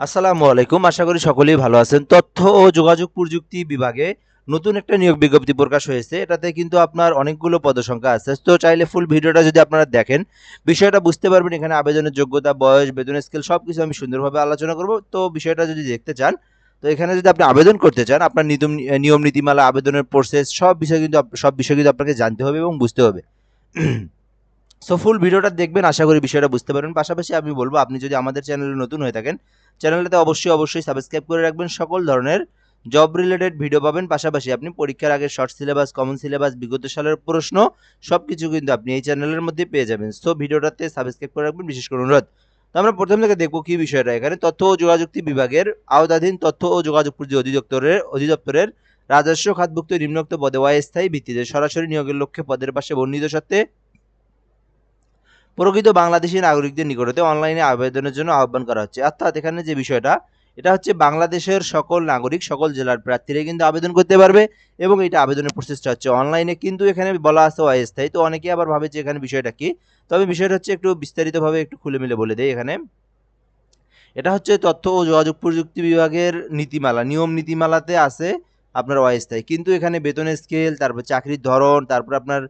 আসসালামু আলাইকুম। আশা করি সকলেই ভালো আছেন। তথ্য ও যোগাযোগ প্রযুক্তি বিভাগে নতুন একটা নিয়োগ বিজ্ঞপ্তি প্রকাশ হয়েছে। এটাতে কিন্তু আপনার অনেকগুলো পদসংখ্যা আছে। তো চাইলে ফুল ভিডিওটা যদি আপনারা দেখেন, বিষয়টা বুঝতে পারবেন, এখানে আবেদনের যোগ্যতা, বয়স, বেতন স্কেল সব কিছু আমি সুন্দরভাবে আলোচনা করব। তো বিষয়টা যদি দেখতে চান, তো এখানে যদি আপনি আবেদন করতে চান, আপনার নিয়ম নিয়ম, নীতিমালা, আবেদনের প্রসেস সব বিষয় কিন্তু সব বিষয় কিন্তু আপনাকে জানতে হবে এবং বুঝতে হবে। সো ফুল ভিডিওটা দেখবেন, আশা করি বিষয়টা বুঝতে পারবেন। পাশাপাশি আমি বলব, আপনি যদি আমাদের চ্যানেলে নতুন হয়ে থাকেন, চ্যানেলটাতে অবশ্যই অবশ্যই সাবস্ক্রাইব করে রাখবেন। সকল ধরনের জব রিলেটেড ভিডিও পাবেন। পাশাপাশি আপনি পরীক্ষার আগে শর্ট সিলেবাস কমন সিলেবাস বিগত সালের প্রশ্ন সব কিছু কিন্তু আপনি এই চ্যানেলের মধ্যে পেয়ে যাবেন। সো ভিডিওটাতে সাবস্ক্রাইব করে রাখবেন। বিশেষ করে অনুরোধ। তো আমরা প্রথম থেকে দেখব কি বিষয়টা এখানে। তথ্য ও যোগাযোগ বিভাগের আওতাধীন তথ্য ও যোগাযোগ অধিদপ্তরের অধিদপ্তরের রাজস্ব খাতভুক্ত নিম্নোক্ত পদে অস্থায়ী ভিত্তিতে সরাসরি নিয়োগের লক্ষ্যে পদের পাশে বর্ণিত সত্ত্বে প্রকৃত বাংলাদেশি নাগরিকদের নিকটতে অনলাইনে আবেদনের জন্য আহ্বান করা হচ্ছে। অর্থাৎ এখানে যে বিষয়টা, এটা হচ্ছে বাংলাদেশের সকল নাগরিক, সকল জেলার প্রার্থীরা কিন্তু আবেদন করতে পারবে এবং এটা আবেদনের প্রসেসটা হচ্ছে অনলাইনে। কিন্তু এখানে বলা আছে অস্থায়ী, তো অনেকে আবার ভাবে যে এখানে বিষয়টা কি? তবে বিষয়টা হচ্ছে একটু বিস্তারিতভাবে একটু খুলে মিলে বলে দেয় এখানে। এটা হচ্ছে তথ্য ও যোগাযোগ প্রযুক্তি বিভাগের নীতিমালা, নিয়ম নীতিমালাতে আছে আপনার অস্থায়ী। কিন্তু এখানে বেতনের স্কেল তারপর চাকরির ধরন, তারপর আপনার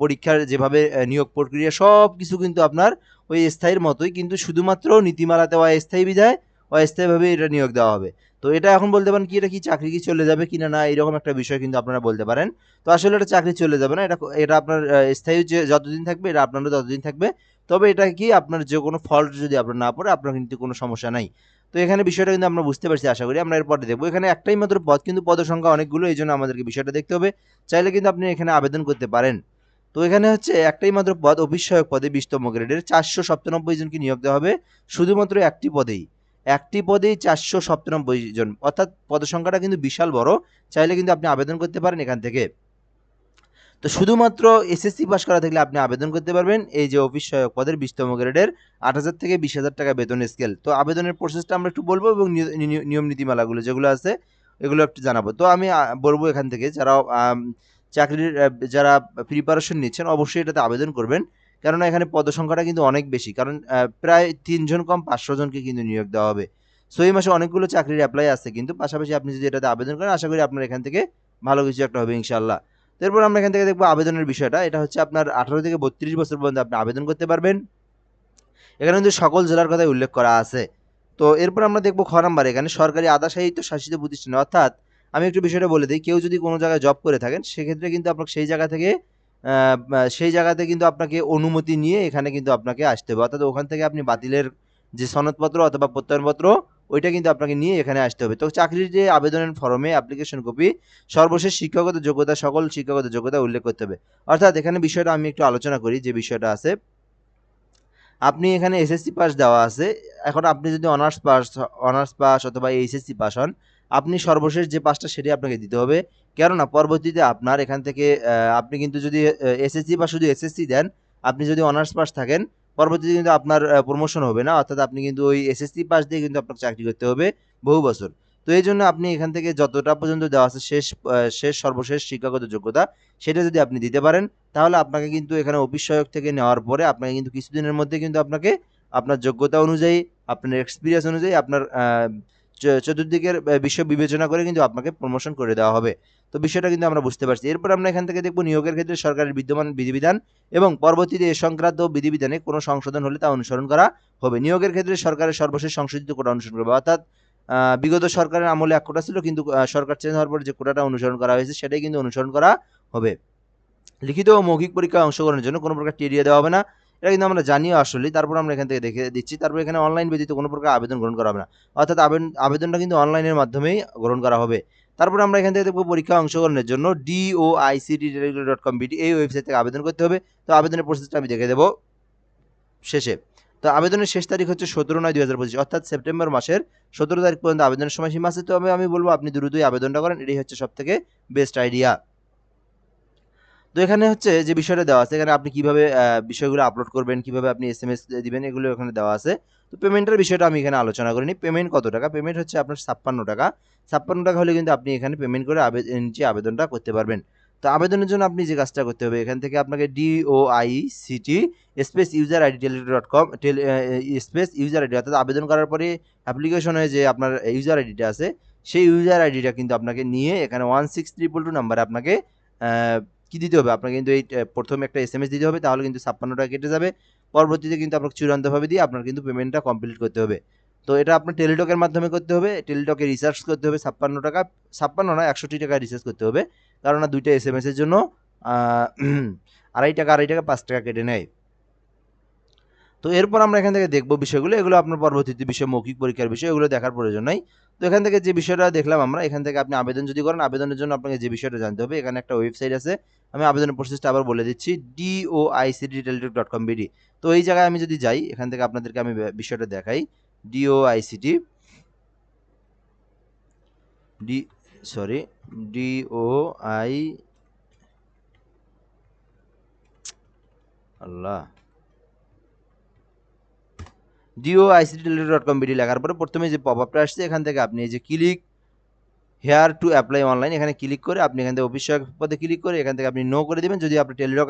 পরীক্ষার যেভাবে নিয়োগ প্রক্রিয়া সব কিছু কিন্তু আপনার ওই স্থায়ীর মতোই, কিন্তু শুধুমাত্র নীতিমালাতে অস্থায়ী বিধায় অস্থায়ীভাবে এটা নিয়োগ দেওয়া হবে। তো এটা এখন বলতে পারেন কি, এটা কি চাকরি কি চলে যাবে কিনা না এরকম একটা বিষয় কিন্তু আপনারা বলতে পারেন। তো আসলে এটা চাকরি চলে যাবে না, এটা এটা আপনার স্থায়ী যে যতদিন থাকবে, এটা আপনারও ততদিন থাকবে। তবে এটা কি, আপনার যে কোনো ফল্ট যদি আপনার না পড়ে, আপনার কিন্তু কোনো সমস্যা নাই। তো এখানে বিষয়টা কিন্তু আমরা বুঝতে পারছি, আশা করি আমরা এরপরে দেখব। এখানে একটাই মাত্র পদ কিন্তু পদের সংখ্যা অনেকগুলো, এই জন্য আমাদেরকে বিষয়টা দেখতে হবে। চাইলে কিন্তু আপনি এখানে আবেদন করতে পারেন। তো এখানে হচ্ছে একটাই মাত্র পদ সহায়ক পদে বিশতম গ্রেডের চারশো সপ্তানব্বই জনকে নিয়োগ দেওয়া হবে। শুধুমাত্র একটি পদেই। একটি পদেই চারশো সপ্তানব্বই জন, অর্থাৎ পদের সংখ্যাটা কিন্তু বিশাল বড়। চাইলে কিন্তু আপনি আবেদন করতে পারেন এখান থেকে। তো শুধুমাত্র এসএসসি পাস করা থাকলে আপনি আবেদন করতে পারবেন। এই যে অফিস সহায়ক পদের বিশতম গ্রেডের আট হাজার থেকে বিশ হাজার টাকা বেতন স্কেল তো আবেদনের প্রসেসটা আমরা একটু বলব এবং নিয়- নিয়- নিয়ম নীতিমালাগুলো যেগুলো আছে, এগুলো একটু জানাব। তো আমি বলব এখান থেকে, যারা চাকরির যারা প্রিপারেশন নিচ্ছেন, অবশ্যই এটাতে আবেদন করবেন। কেননা এখানে পদসংখ্যাটা কিন্তু অনেক বেশি। কারণ প্রায় তিনজন কম পাঁচশো জনকে কিন্তু নিয়োগ দেওয়া হবে। সো এই মাসে অনেকগুলো চাকরির অ্যাপ্লাই আছে কিন্তু পাশাপাশি আপনি যদি এটাতে আবেদন করেন, আশা করি আপনার এখান থেকে ভালো কিছু একটা হবে ইনশাল্লাহ এরপর আমরা এখান থেকে দেখব আবেদনের বিষয়টা। এটা হচ্ছে আপনার আঠারো থেকে বত্রিশ বছর পর্যন্ত আপনি আবেদন করতে পারবেন। এখানে কিন্তু সকল জেলার কথাই উল্লেখ করা আছে। তো এরপর আমরা দেখব খ নাম্বার এখানে সরকারি আধা শাসিত প্রতিষ্ঠানে, অর্থাৎ আমি একটু বিষয়টা বলে দিই। কেউ যদি কোনো জায়গায় জব করে থাকেন, সেক্ষেত্রে কিন্তু আপনাকে সেই জায়গা থেকে সেই জায়গাতে কিন্তু আপনাকে অনুমতি নিয়ে এখানে কিন্তু আপনাকে আসতে হবে। অর্থাৎ ওখান থেকে আপনি বাতিলের যে সনদপত্র অথবা প্রত্যয়নপত্র, ওইটা কিন্তু আপনাকে নিয়ে এখানে আসতে হবে। তো চাকরির যে আবেদনের ফর্মে অ্যাপ্লিকেশন কপি সর্বশেষ শিক্ষাগত যোগ্যতা, সকল শিক্ষাগত যোগ্যতা উল্লেখ করতে হবে। অর্থাৎ এখানে বিষয়টা আমি একটু আলোচনা করি, যে বিষয়টা আছে। আপনি এখানে এসএসসি পাস দেওয়া আছে। এখন আপনি যদি অনার্স পাস অনার্স পাস অথবা এইচএসসি পাস হন আপনি সর্বশেষ যে পাসটা সেটি আপনাকে দিতে হবে। কেননা পরবর্তীতে আপনার এখান থেকে আপনি কিন্তু যদি এসএসসি বা শুধু এসএসসি দেন, আপনি যদি অনার্স পাস থাকেন, পরবর্তীতে কিন্তু আপনার প্রমোশন হবে না। অর্থাৎ আপনি কিন্তু ওই এসএসসি পাস দিয়ে কিন্তু আপনাকে চাকরি করতে হবে বহু বছর। তো এই জন্য আপনি এখান থেকে যতটা পর্যন্ত দেওয়া আছে শেষ শেষ সর্বশেষ শিক্ষাগত যোগ্যতা, সেটা যদি আপনি দিতে পারেন, তাহলে আপনাকে কিন্তু এখানে অফিস সহায়ক থেকে নেওয়ার পরে আপনাকে কিন্তু কিছুদিনের মধ্যে কিন্তু আপনাকে, আপনার যোগ্যতা অনুযায়ী, আপনার এক্সপিরিয়েন্স অনুযায়ী আপনার চতুর্দিকের বিষয় বিবেচনা করে কিন্তু আপনাকে প্রমোশন করে দেওয়া হবে। তো বিষয়টা কিন্তু আমরা বুঝতে পারছি। এরপর আমরা এখান থেকে দেখব নিয়োগের ক্ষেত্রে সরকারের বিদ্যমান বিধিবিধান এবং পরবর্তীতে এ সংক্রান্ত বিধিবিধানে কোনো সংশোধন হলে তা অনুসরণ করা হবে। নিয়োগের ক্ষেত্রে সরকারের সর্বশেষ সংশোধিত কোটা অনুসরণ করবে। অর্থাৎ বিগত সরকারের আমলে এক কোটা ছিল, কিন্তু সরকার চেঞ্জ হওয়ার পর যে কোটাটা অনুসরণ করা হয়েছে, সেটাই কিন্তু অনুসরণ করা হবে। লিখিত ও মৌখিক পরীক্ষায় অংশগ্রহণের জন্য কোনো প্রকার টিডিএ দেওয়া হবে না। এটা কিন্তু আমরা জানিও আসলে, তারপর আমরা এখান থেকে দেখে দিচ্ছি। তারপর এখানে অনলাইন ব্যতীত কোনো প্রকার আবেদন গ্রহণ করা হবে না। অর্থাৎ আবেদন, আবেদনটা কিন্তু অনলাইনের মাধ্যমেই গ্রহণ করা হবে। তারপর আমরা এখান থেকে দেখব পরীক্ষায় অংশগ্রহণের জন্য DO ICT dot com BD এই ওয়েবসাইট থেকে আবেদন করতে হবে। তো আবেদনের প্রসেসটা আমি দেখে দেবো শেষে। তো আবেদনের শেষ তারিখ হচ্ছে সতেরো নয় দুই হাজার পঁচিশ, অর্থাৎ সেপ্টেম্বর মাসের সতেরো তারিখ পর্যন্ত আবেদনের সময় সময়সীমা আছে। তবে আমি বলব আপনি দ্রুতই আবেদনটা করেন, এটাই হচ্ছে সব থেকে বেস্ট আইডিয়া তো এখানে হচ্ছে যে বিষয়টা দেওয়া আছে, এখানে আপনি কীভাবে বিষয়গুলো আপলোড করবেন, কীভাবে আপনি এস এম এস দিবেন, এগুলো এখানে দেওয়া আছে। তো পেমেন্টের বিষয়টা আমি এখানে আলোচনা করিনি। পেমেন্ট কত টাকা? পেমেন্ট হচ্ছে আপনার ছাপ্পান্ন টাকা। ছাপ্পান্ন টাকা হলে কিন্তু আপনি এখানে পেমেন্ট করে আবেদন নিচে আবেদনটা করতে পারবেন। তো আবেদনের জন্য আপনি যে কাজটা করতে হবে, এখান থেকে আপনাকে DOI CT space user ID Teletalk dot com space user ID অর্থাৎ আবেদন করার পরে অ্যাপ্লিকেশনে যে আপনার ইউজার আইডিটা আছে, সেই ইউজার আইডিটা কিন্তু আপনাকে নিয়ে এখানে ওয়ান সিক্স ট্রিপল টু নাম্বারে আপনাকে কি দিতে হবে? আপনাকে কিন্তু এই প্রথমে একটা এস দিতে হবে, তাহলে কিন্তু ছাপ্পান্ন টাকা কেটে যাবে। পরবর্তীতে কিন্তু আপনাকে চূড়ান্তভাবে দিয়ে আপনার কিন্তু পেমেন্টটা কমপ্লিট করতে হবে। তো এটা আপনার টেলিটকের মাধ্যমে করতে হবে টেলিটকে রিচার্জ করতে হবে ছাপ্পান্ন টাকা, ছাপ্পান্ন না একষট্টি টাকা রিচার্জ করতে হবে। কারণ দুইটা এস এর জন্য আড়াই টাকা আড়াই টাকা, পাঁচ টাকা কেটে নেয়। তো এরপর আমরা এখান থেকে দেখব বিষয়গুলো। এগুলো আপনার পরবর্তীতে বিষয়, মৌখিক পরীক্ষার বিষয়, এগুলো দেখার প্রয়োজন নাই। তো এখান থেকে যে বিষয়টা দেখলাম আমরা, এখান থেকে আপনি আবেদন যদি করেন, আবেদনের জন্য আপনাকে যে বিষয়টা জানতে হবে, এখানে একটা ওয়েবসাইট আছে। আমি আবেদনের প্রসেসটা আবার বলে দিচ্ছি DOICT Teletalk dot com BD তো এই জায়গায় আমি যদি যাই, এখান থেকে আপনাদেরকে আমি বিষয়টা দেখাই। DOICT D sorry DOI Allah. DO ICT dot com BD লেখার পরে প্রথমে যে পপ আপটা আসছে, এখান থেকে আপনি এই যে click here to apply online এখানে ক্লিক করে আপনি এখান থেকে অফিস পদে ক্লিক করে এখান থেকে আপনি নো করে দেবেন। যদি আপনার টেলিটক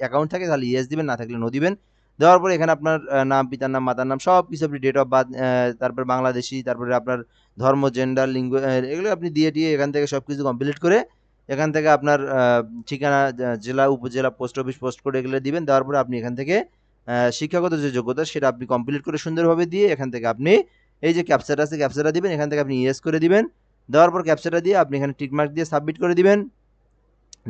অ্যাকাউন্ট থাকে, তাহলে ইয়েস দিবেন, না থাকলে নো দিবেন। দেওয়ার পরে এখানে আপনার নাম, পিতার নাম, মাতার নাম সব কিছু আপনি ডেট অফ বার্থ তারপর বাংলাদেশি, তারপরে আপনার ধর্ম জেন্ডার লিঙ্গ এগুলো আপনি দিয়ে দিয়ে এখান থেকে সব কিছু কমপ্লিট করে এখান থেকে আপনার ঠিকানা জেলা, উপজেলা পোস্ট অফিস পোস্ট কোড এগুলো দিবেন। দেওয়ার পরে আপনি এখান থেকে শিক্ষাগত যে যোগ্যতা সেটা আপনি কমপ্লিট করে সুন্দরভাবে দিয়ে এখান থেকে আপনি এই যে ক্যাপচার আছে ক্যাপচারটা দিবেন, এখান থেকে আপনি ইয়েস করে দিবেন। দেওয়ার পর ক্যাপচারটা দিয়ে আপনি এখানে টিকমার্ক দিয়ে সাবমিট করে দিবেন।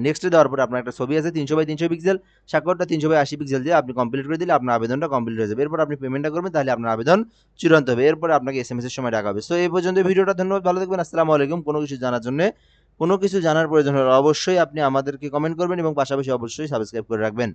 নেক্সটে দেওয়ার পরে আপনার একটা ছবি আছে, তিনশো বাই তিনশো পিক্সেল স্বাক্ষরটা তিনশো বাই আশি পিক্সেল দিয়ে আপনি কমপ্লিট করে দিলে আপনার আবেদনটা কমপ্লিট হয়ে যাবে। এরপর আপনি পেমেন্টটা করবেন, তাহলে আপনার আবেদন চূড়ান্ত হবে। এরপর আপনাকে এস এম এস এর সময় ডাকা হবে। সো এই পর্যন্ত ভিডিওটা ধন্যবাদ, ভালো থাকবেন, আসসালামু আলাইকুম। কোনো কিছু জানার জন্য, কোনো কিছু জানার প্রয়োজন হলে অবশ্যই আপনি আমাদেরকে কমেন্ট করবেন এবং পাশাপাশি অবশ্যই সাবস্ক্রাইব করে রাখবেন।